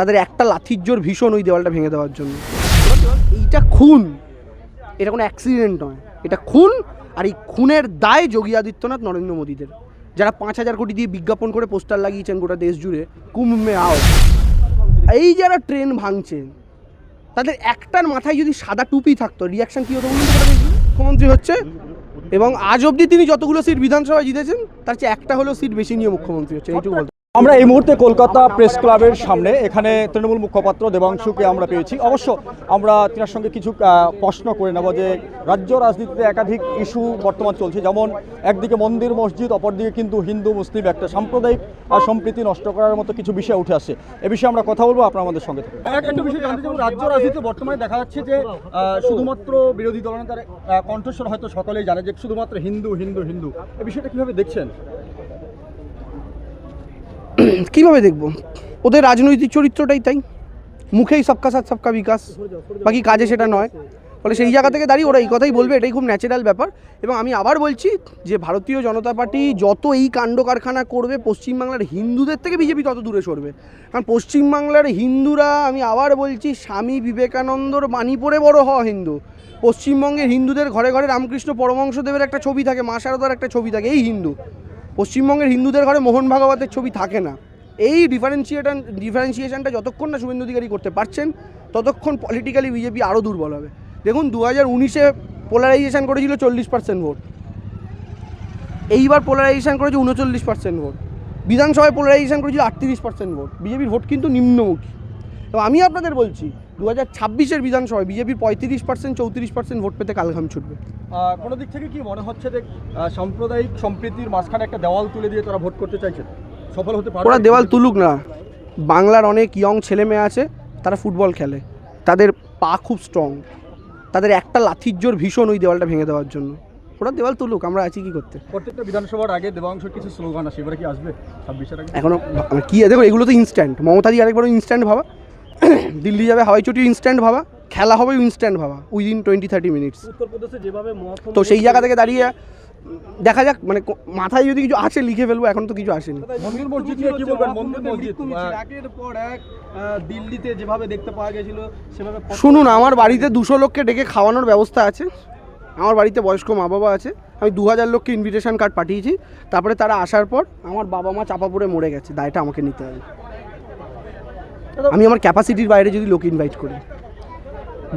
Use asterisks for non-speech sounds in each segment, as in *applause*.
তাদের একটা লাথির জোর ভীষণ ওই দেওয়ালটা ভেঙে দেওয়ার জন্য। এইটা খুন। এটা কোনো অ্যাক্সিডেন্ট নয়। এটা খুন আর এই খুনের দায় যোগী আদিত্যনাথ নরেন্দ্র মোদীদের। যারা পাঁচ হাজার কোটি দিয়ে বিজ্ঞাপন করে পোস্টার লাগিয়েছেন গোটা দেশ জুড়ে, কুম্ভ আও। এই যারা ট্রেন ভাঙছেন তাদের একটার মাথায় যদি সাদা টুপি থাকতো রিয়াকশন কী হতো? মুখ্যমন্ত্রী হচ্ছে এবং আজ অবধি তিনি যতগুলো সিট বিধানসভায় জিতেছেন, তার চেয়ে একটা হলেও সিট বেশি নিয়ে মুখ্যমন্ত্রী হচ্ছে, এইটুকু আমরা এই মুহূর্তে কলকাতা প্রেস ক্লাবের সামনে, এখানে তৃণমূল মুখপাত্র দেবাংশুকে আমরা পেয়েছি। অবশ্য আমরা তিনার সঙ্গে কিছু প্রশ্ন করে নেব যে রাজ্য রাজনীতিতে একাধিক ইস্যু বর্তমান চলছে। যেমন, একদিকে মন্দির, মসজিদ, অপরদিকে কিন্তু হিন্দু, মুসলিম একটা সাম্প্রদায়িক, আর সম্প্রীতি নষ্ট করার মতো কিছু বিষয় উঠে আসছে। এ বিষয়ে আমরা কথা বলব, আপনার আমাদের সঙ্গে একটা বিষয় জানতে রাজ্য রাজনীতিতে বর্তমানে দেখা যাচ্ছে যে শুধুমাত্র বিরোধী দলনেতার কণ্ঠস্বর হয়তো সকলেই জানে যে শুধুমাত্র হিন্দু হিন্দু হিন্দু। এ বিষয়টা কীভাবে দেখছেন? কীভাবে দেখব? ওদের রাজনৈতিক চরিত্রটাই তাই। মুখেই সবকা সাথ, সবকা বিকাশ। বাকি কাজে সেটা নয়। ফলে সেই জায়গা থেকে দাঁড়িয়ে ওরা এই কথাই বলবে, এটাই খুব ন্যাচারাল ব্যাপার। এবং আমি আবার বলছি যে, ভারতীয় জনতা পার্টি যত এই কাণ্ড কারখানা করবে, পশ্চিমবাংলার হিন্দুদের থেকে বিজেপি তত দূরে সরবে। কারণ পশ্চিমবাংলার হিন্দুরা, আমি আবার বলছি, স্বামী বিবেকানন্দর বাণী পড়ে বড় হওয়া হিন্দু। পশ্চিমবঙ্গের হিন্দুদের ঘরে ঘরে রামকৃষ্ণ পরমংশদেবের একটা ছবি থাকে, মা শারদার একটা ছবি থাকে, এই হিন্দু। পশ্চিমবঙ্গের হিন্দুদের ঘরে মোহন ভাগবতের ছবি থাকে না। এই ডিফারেন্সিয়েশন ডিফারেন্সিয়েশনটা যতক্ষণ না শুভেন্দু অধিকারী করতে পারছেন, ততক্ষণ পলিটিক্যালি বিজেপি আরও দুর্বল হবে। দেখুন দু হাজার উনিশে পোলারাইজেশন করেছিল চল্লিশ পার্সেন্ট ভোট। এইবার পোলারাইজেশন করেছে উনচল্লিশ পার্সেন্ট ভোট। বিধানসভায় পোলারাইজেশন করেছিল আটত্রিশ পার্সেন্ট ভোট। বিজেপির ভোট কিন্তু নিম্নমুখী। তো আমি আপনাদের বলছি দু হাজার ছাব্বিশের বিধানসভায় বিজেপির পঁয়ত্রিশ পার্সেন্ট চৌত্রিশ পার্সেন্ট ভোট পেতে কালঘাম ছুটবে। কোনো দিক থেকে কি মনে হচ্ছে যে সাম্প্রদায়িক সম্প্রীতির মাঝখানে একটা দেওয়াল তুলে দিয়ে তারা ভোট করতে চাইছে? সফল হতে পারে ওরা দেওয়াল তুলুক না। বাংলার অনেক ইয়ং ছেলে মেয়ে আছে তারা ফুটবল খেলে। তাদের পা খুব স্ট্রং তাদের একটা লাথির জোর ভীষণ ওই দেওয়ালটা ভেঙে দেওয়ার জন্য। ওরা দেওয়াল তুলুক আমরা আছি কি করতে? প্রত্যেকটা বিধানসভার আগে দেবাংশের কিছু স্লোগান আসে এবারে কি আসবে? ছাব্বিশের আগে? এখনও কি দেখো এগুলো তো ইনস্ট্যান্ট মমতাদি আরেকবার ইনস্ট্যান্ট ভাবা। *coughs* দিল্লি যাবে হাওয়াই চটি ইনস্ট্যান্ট ভাবা খেলা হবে ইনস্ট্যান্ট ভাবা উইদিন টোয়েন্টি থার্টি মিনিটস উত্তরপ্রদেশে যেভাবে তো সেই জায়গা থেকে দাঁড়িয়ে দেখা যাক মানে মাথায় যদি কিছু আসে লিখে ফেলব এখন তো কিছু আসেনি। মন্দির মসজিদ কি বলবেন? মন্দির মসজিদ একের পর এক দিল্লিতে যেভাবে দেখতে পাওয়া গেছিল সেভাবে শুনুন আমার বাড়িতে দুশো লোককে ডেকে খাওয়ানোর ব্যবস্থা আছে। আমার বাড়িতে বয়স্ক মা বাবা আছে। আমি দু হাজার লোককে ইনভিটেশন কার্ড পাঠিয়েছি। তারপরে তারা আসার পর আমার বাবা মা চাপা পড়ে মরে গেছে। দায়টা আমাকে নিতে হবে। আমি আমার ক্যাপাসিটির বাইরে যদি লোক ইনভাইট করি।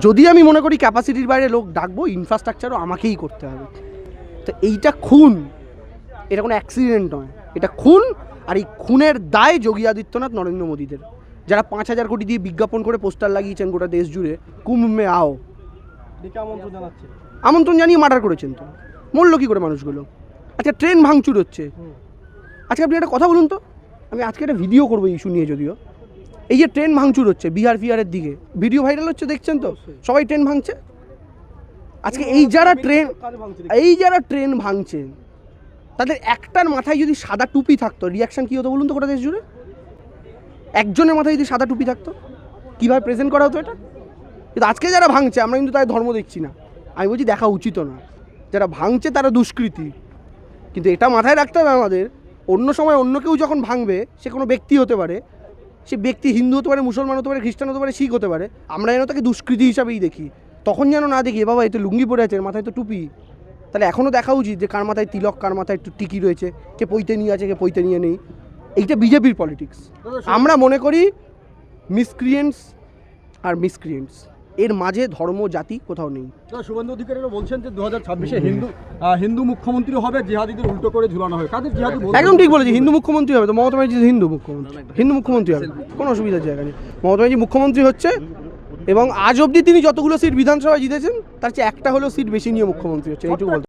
যদি আমি মনে করি ক্যাপাসিটির বাইরে লোক ডাকবো ইনফ্রাস্ট্রাকচারও আমাকেই করতে হবে। তো এইটা খুন। এটা কোনো অ্যাক্সিডেন্ট নয়। এটা খুন আর এই খুনের দায় যোগী আদিত্যনাথ নরেন্দ্র মোদীদের। যারা পাঁচ হাজার কোটি দিয়ে বিজ্ঞাপন করে পোস্টার লাগিয়েছেন গোটা দেশ জুড়ে কুম্ভ মে আও। আমন্ত্রণ জানাচ্ছে। আমন্ত্রণ জানিয়ে মার্ডার করেছেন তো। মরলো কী করে মানুষগুলো? আচ্ছা ট্রেন ভাঙচুর হচ্ছে। আজকে আপনি একটা কথা বলুন তো। আমি আজকে একটা ভিডিও করব ইস্যু নিয়ে যদিও। এই যে ট্রেন ভাঙচুর হচ্ছে বিহার ফিহারের দিকে ভিডিও ভাইরাল হচ্ছে দেখছেন তো? সবাই ট্রেন ভাঙছে? আজকে এই যারা ট্রেন এই যারা ট্রেন ভাঙছে তাদের একটার মাথায় যদি সাদা টুপি থাকতো রিয়াকশান কী হতো বলুন তো গোটা দেশ জুড়ে? একজনের মাথায় যদি সাদা টুপি থাকতো কীভাবে প্রেজেন্ট করা হতো এটা? কিন্তু আজকে যারা ভাঙছে আমরা কিন্তু তাদের ধর্ম দেখছি না। আমি বলছি দেখা উচিত না। যারা ভাঙছে তারা দুষ্কৃতী। কিন্তু এটা মাথায় রাখতে হবে আমাদের অন্য সময় অন্য কেউ যখন ভাঙবে সে কোনো ব্যক্তি হতে পারে সে ব্যক্তি হিন্দু হতে পারে মুসলমান হতে পারে খ্রিস্টান হতে পারে শিখ হতে পারে আমরা যেন তাকে দুষ্কৃতি হিসাবেই দেখি। তখন যেন না দেখি বাবা এতে লুঙ্গি পরে আছে মাথায় তো টুপি। তাহলে এখনও দেখা উচিত যে কার মাথায় তিলক কার মাথায় একটু টিকি রয়েছে কে পৈতে নিয়ে আছে কে পৈতে নিয়ে নেই। এইটা বিজেপির পলিটিক্স। আমরা মনে করি মিসক্রিয়েন্টস আর মিসক্রিয়েন্টস এর মাঝে ধর্ম জাতি কোথাও নেই। শুভেন্দু অধিকারীরা বলছেন যে দু হাজার ছাব্বিশে হিন্দু হিন্দু মুখ্যমন্ত্রী হবে জিহাদিদের উল্টো করে ঝুলানো হবে। কাদের জিহাদি একদম ঠিক বলেছি হিন্দু মুখ্যমন্ত্রী হবে তো মমতা ব্যানার্জি হিন্দু মুখ্যমন্ত্রী। হিন্দু মুখ্যমন্ত্রী হবে কোনো অসুবিধার জায়গা নেই। মমতা ব্যানার্জি মুখ্যমন্ত্রী হচ্ছে এবং আজ অবধি তিনি যতগুলো সিট বিধানসভায় জিতেছেন তার চেয়ে একটা হলেও সিট বেশি নিয়ে মুখ্যমন্ত্রী হচ্ছে এইটুকু